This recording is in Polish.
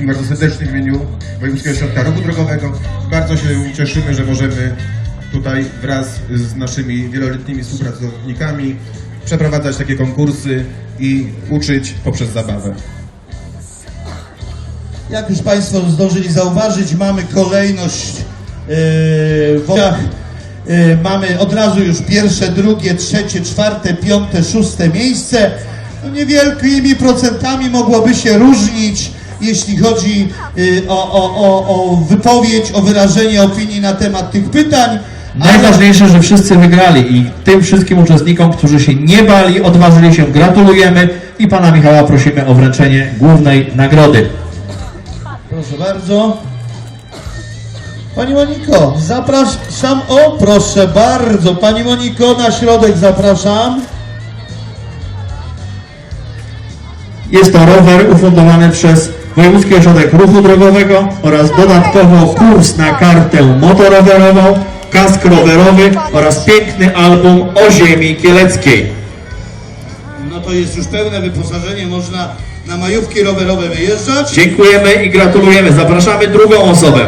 wszystkich bardzo serdecznie w imieniu Wojewódzkiego Ośrodka Ruchu Drogowego. Bardzo się cieszymy, że możemy tutaj wraz z naszymi wieloletnimi współpracownikami przeprowadzać takie konkursy i uczyć poprzez zabawę. Jak już Państwo zdążyli zauważyć, mamy kolejność yy, w oczach. Yy, mamy od razu już pierwsze, drugie, trzecie, czwarte, piąte, szóste miejsce. No niewielkimi procentami mogłoby się różnić, jeśli chodzi yy, o, o, o, o wypowiedź, o wyrażenie opinii na temat tych pytań. Najważniejsze, że wszyscy wygrali i tym wszystkim uczestnikom, którzy się nie bali, odważyli się, gratulujemy i pana Michała prosimy o wręczenie głównej nagrody. Proszę bardzo. Pani Moniko, zapraszam. O, proszę bardzo. Pani Moniko, na środek zapraszam. Jest to rower ufundowany przez Wojewódzki Ośrodek Ruchu Drogowego oraz dodatkowo kurs na kartę motorowerową, kask rowerowy oraz piękny album o ziemi kieleckiej. No to jest już pełne wyposażenie, można na majówki rowerowe wyjeżdżać. Dziękujemy i gratulujemy. Zapraszamy drugą osobę.